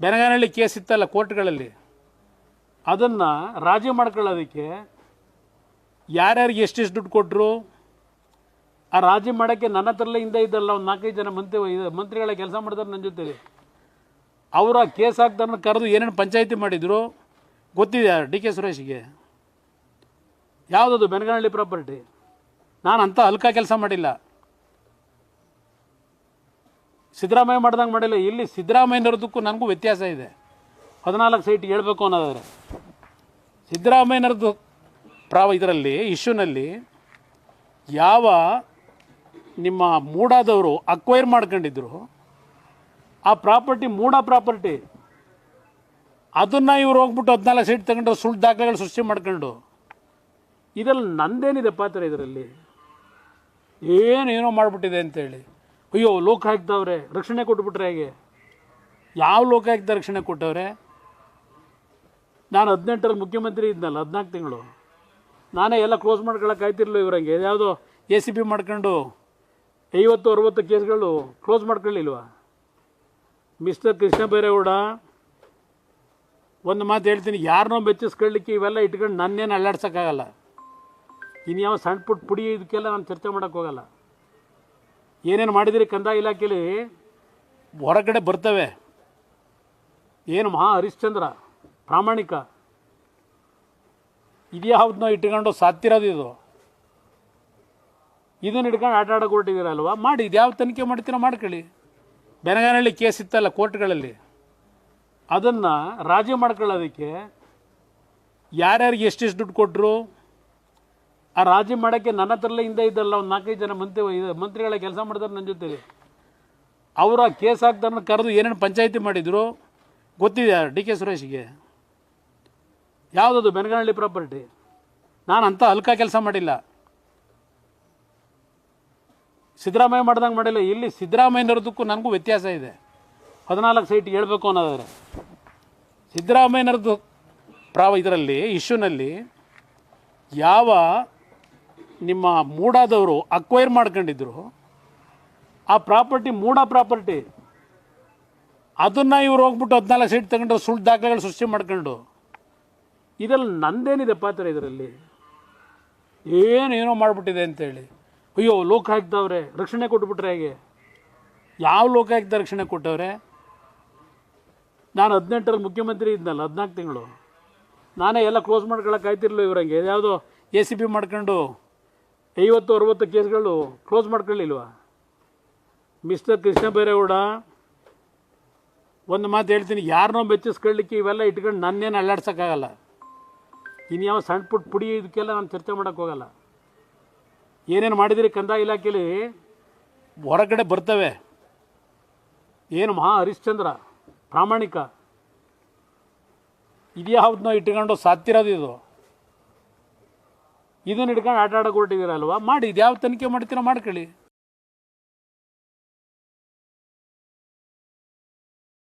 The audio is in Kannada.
ಬೆನಗಾನಹಳ್ಳಿ ಕೇಸ್ ಇತ್ತಲ್ಲ ಕೋರ್ಟ್ಗಳಲ್ಲಿ? ಅದನ್ನು ರಾಜಿ ಮಾಡ್ಕೊಳ್ಳೋದಕ್ಕೆ ಯಾರ್ಯಾರಿಗೆ ಎಷ್ಟೆಷ್ಟು ದುಡ್ಡು ಕೊಟ್ಟರು ಆ ರಾಜಿ ಮಾಡೋಕ್ಕೆ ನನ್ನ ಹತ್ರಲ್ಲೇ ಹಿಂದೆ ಇದ್ದಲ್ಲ ಒಂದು ನಾಲ್ಕೈದು ಜನ ಮಂತ್ರಿ ಮಂತ್ರಿಗಳ ಕೆಲಸ ಮಾಡಿದಾರೆ ನನ್ನ ಜೊತೆಲಿ. ಅವರ ಕೇಸ್ ಹಾಕ್ದಾರನ್ನ ಕರೆದು ಏನೇನು ಪಂಚಾಯಿತಿ ಮಾಡಿದರು? ಗೊತ್ತಿದೆ ಡಿ ಕೆ ಸುರೇಶ್ಗೆ? ಯಾವುದದು ಬೆನಗನಹಳ್ಳಿ ಪ್ರಾಪರ್ಟಿ? ನಾನು ಅಂಥ ಹಲ್ಕ ಕೆಲಸ ಮಾಡಿಲ್ಲ. ಸಿದ್ದರಾಮಯ್ಯ ಮಾಡ್ದಂಗೆ ಮಾಡಿಲ್ಲ. ಇಲ್ಲಿ ಸಿದ್ದರಾಮಯ್ಯನವ್ರದಕ್ಕೂ ನನಗೂ ವ್ಯತ್ಯಾಸ ಇದೆ. ಹದಿನಾಲ್ಕು ಸೈಟ್ ಹೇಳಬೇಕು ಅನ್ನೋದಾದರೆ. ಸಿದ್ದರಾಮಯ್ಯನವ್ರದ್ದು ಪ್ರಾವ ಇದರಲ್ಲಿ, ಇಶ್ಯೂನಲ್ಲಿ ಯಾವ ನಿಮ್ಮ ಮೂಡಾದವರು ಅಕ್ವೈರ್ ಮಾಡ್ಕೊಂಡಿದ್ರು, ಆ ಪ್ರಾಪರ್ಟಿ ಮೂಡ ಪ್ರಾಪರ್ಟಿ, ಅದನ್ನು ಇವ್ರು ಹೋಗ್ಬಿಟ್ಟು ಹದಿನಾಲ್ಕು ಸೈಟ್ ತಗೊಂಡು ಸುಳ್ಳು ದಾಖಲೆಗಳು ಸೃಷ್ಟಿ ಮಾಡ್ಕೊಂಡು ಇದರಲ್ಲಿ ನಂದೇನಿದೆ ಪಾತ್ರ ಇದರಲ್ಲಿ? ಏನು ಏನೋ ಮಾಡಿಬಿಟ್ಟಿದೆ ಅಂತೇಳಿ. ಅಯ್ಯೋ, ಲೋಕ ಹಾಕ್ದವ್ರೆ, ರಕ್ಷಣೆ ಕೊಟ್ಬಿಟ್ರೆ ಹೇಗೆ? ಯಾವ ಲೋಕ ಹಾಕ್ದ ರಕ್ಷಣೆ ಕೊಟ್ಟವ್ರೆ? ನಾನು ಹದಿನೆಂಟರಲ್ಲಿ ಮುಖ್ಯಮಂತ್ರಿ ಇದ್ನಲ್ಲ, ಹದಿನಾಲ್ಕು ತಿಂಗಳು. ನಾನೇ ಎಲ್ಲ ಕ್ಲೋಸ್ ಮಾಡ್ಕೊಳಕ್ಕೆ ಆಯ್ತಿರ್ಲಿಲ್ಲ ಇವರಂಗೆ? ಯಾವುದೋ ಎ ಸಿ ಪಿ ಮಾಡ್ಕೊಂಡು ಐವತ್ತು, ಅರುವತ್ತು ಕೇಸ್ಗಳು ಕ್ಲೋಸ್ ಮಾಡ್ಕೊಳ್ಳಿಲ್ವ ಮಿಸ್ಟರ್ ಕೃಷ್ಣ ಬೈರೇಗೌಡ, ಒಂದು ಮಾತು ಹೇಳ್ತೀನಿ ಯಾರನ್ನೋ ಬೆಚ್ಚಿಸ್ಕೊಳ್ಳಿಕ್ಕೆ ಇವೆಲ್ಲ ಇಟ್ಕೊಂಡು ನನ್ನೇನು ಅಲ್ಲಾಡ್ಸೋಕ್ಕಾಗಲ್ಲ. ಇನ್ಯಾವ ಯಾವ ಸಣ್ಣ ಪುಟ್ಟ ಪುಡಿ ಇದಕ್ಕೆಲ್ಲ ನಾನು ಚರ್ಚೆ ಮಾಡೋಕ್ಕೆ ಹೋಗಲ್ಲ. ಏನೇನು ಮಾಡಿದಿರಿ ಕಂದಾಯ ಇಲಾಖೆಯಲ್ಲಿ ಹೊರಗಡೆ ಬರ್ತವೆ. ಏನು ಮಹಾ ಹರಿಶ್ಚಂದ್ರ ಪ್ರಾಮಾಣಿಕ? ಇದ್ಯಾವ್ದನ್ನ ಇಟ್ಕೊಂಡು ಸಾತ್ತಿರೋದು ಇದು. ಇದನ್ನ ಇಟ್ಕೊಂಡು ಆಟ ಆಡೋಕೆ ಹೊರಟಿದ್ದೀರಲ್ವ ಮಾಡಿ ಇದು ಯಾವ ತನಿಖೆ ಮಾಡ್ತೀರೋ ಮಾಡ್ಕೊಳ್ಳಿ. ಬೆನಗಾನಹಳ್ಳಿ ಕೇಸ್ ಇತ್ತಲ್ಲ ಕೋರ್ಟ್ಗಳಲ್ಲಿ. ಅದನ್ನು ರಾಜಿ ಮಾಡ್ಕೊಳ್ಳೋದಕ್ಕೆ ಯಾರ್ಯಾರಿಗೆ ಎಷ್ಟೆಷ್ಟು ದುಡ್ಡು ಕೊಟ್ಟರು ಆ ರಾಜಿ ಮಾಡೋಕ್ಕೆ ನನ್ನ ಹತ್ರಲ್ಲೇ ಹಿಂದೆ ಇದ್ದಲ್ಲ, ಒಂದು ನಾಲ್ಕೈದು ಜನ ಮಂತ್ರಿ ಮಂತ್ರಿಗಳ ಕೆಲಸ ಮಾಡಿದಾರೆ ನನ್ನ ಜೊತೆಲಿ. ಅವರ ಕೇಸ್ ಹಾಕ್ತಾರನ್ನ ಕರೆದು ಏನೇನು ಪಂಚಾಯಿತಿ ಮಾಡಿದರು, ಗೊತ್ತಿದೆ ಡಿ ಕೆ ಸುರೇಶ್ಗೆ. ಯಾವುದದು? ಬೆನಗನಹಳ್ಳಿ ಪ್ರಾಪರ್ಟಿ. ನಾನು ಅಂಥ ಹಲ್ಕ ಕೆಲಸ ಮಾಡಿಲ್ಲ. ಸಿದ್ದರಾಮಯ್ಯ ಮಾಡ್ದಂಗೆ ಮಾಡಿಲ್ಲ. ಇಲ್ಲಿ ಸಿದ್ದರಾಮಯ್ಯನವ್ರದಕ್ಕೂ ನನಗೂ ವ್ಯತ್ಯಾಸ ಇದೆ. ಹದಿನಾಲ್ಕು ಸೈಟ್ ಹೇಳ್ಬೇಕು ಅನ್ನೋದಾದರೆ. ಸಿದ್ದರಾಮಯ್ಯನವ್ರದ್ದು ಪ್ರಾವ ಇದರಲ್ಲಿ, ಇಶ್ಯೂನಲ್ಲಿ ಯಾವ ನಿಮ್ಮ ಮೂಡಾದವರು ಅಕ್ವೈರ್ ಮಾಡ್ಕೊಂಡಿದ್ರು, ಆ ಪ್ರಾಪರ್ಟಿ ಮೂಡ ಪ್ರಾಪರ್ಟಿ. ಅದನ್ನು ಇವ್ರು ಹೋಗ್ಬಿಟ್ಟು ಹದಿನಾಲ್ಕು ಸೀಟ್ ತಗೊಂಡು ಸುಳ್ಳು ದಾಖಲೆಗಳು ಸೃಷ್ಟಿ ಮಾಡ್ಕೊಂಡು. ಇದರಲ್ಲಿ ನಂದೇನಿದೆ ಪಾತ್ರ ಇದರಲ್ಲಿ? ಏನು ಏನೋ ಮಾಡಿಬಿಟ್ಟಿದೆ ಅಂತೇಳಿ. ಅಯ್ಯೋ ಲೋಕಾಯುಕ್ತವ್ರೆ ರಕ್ಷಣೆ ಕೊಟ್ಬಿಟ್ರೆ ಹೇಗೆ? ಯಾವ ಲೋಕಾಯುಕ್ತ ರಕ್ಷಣೆ ಕೊಟ್ಟವ್ರೆ? ನಾನು ಹದಿನೆಂಟರಲ್ಲಿ ಮುಖ್ಯಮಂತ್ರಿ ಇದ್ನಲ್ಲ, ಹದಿನಾಲ್ಕು ತಿಂಗಳು. ನಾನೇ ಎಲ್ಲ ಕ್ಲೋಸ್ ಮಾಡ್ಕೊಳಕ್ಕೆ ಆಯ್ತಿರ್ಲಿಲ್ಲ ಇವ್ರಂಗೆ. ಯಾವುದೋ ಎ ಸಿ ಬಿ ಮಾಡ್ಕೊಂಡು ಐವತ್ತು, ಅರುವತ್ತು ಕೇಸ್ಗಳು ಕ್ಲೋಸ್ ಮಾಡ್ಕೊಳ್ಳಿಲ್ವಾ? ಮಿಸ್ಟರ್ ಕೃಷ್ಣ ಬೈರೇಗೌಡ, ಒಂದು ಮಾತು ಹೇಳ್ತೀನಿ. ಯಾರನ್ನೋ ಬೆಚ್ಚಿಸ್ಕೊಳ್ಳಿಕ್ಕೆ ಇವೆಲ್ಲ ಇಟ್ಕೊಂಡು ನನ್ನೇನು ಅಲ್ಲಾಡ್ಸೋಕ್ಕಾಗಲ್ಲ. ಇನ್ಯಾವ ಯಾವ ಸಣ್ಣ ಪುಟ್ಟ ಪುಡಿ ಇದಕ್ಕೆಲ್ಲ ನಾನು ಚರ್ಚೆ ಮಾಡೋಕ್ಕೆ ಹೋಗಲ್ಲ. ಏನೇನು ಮಾಡಿದಿರಿ ಕಂದಾಯ ಇಲಾಖೆಯಲ್ಲಿ? ಹೊರಗಡೆ ಬರ್ತವೆ. ಏನು ಮಹಾ ಹರಿಶ್ಚಂದ್ರ, ಪ್ರಾಮಾಣಿಕ. ಇದ್ಯಾವ್ದನ್ನೋ ಇಟ್ಕೊಂಡು ಸಾತ್ತಿರೋದು ಇದು ಇದನ್ನ ಹಿಡ್ಕೊಂಡು ಆಟ ಆಡೋಕೆ ಹೊರಟಿದ್ದೀರಲ್ವಾ ಮಾಡಿ ಇದು ಯಾವ ತನಿಖೆ ಮಾಡ್ತೀರಾ ಮಾಡ್ಕೊಳ್ಳಿ.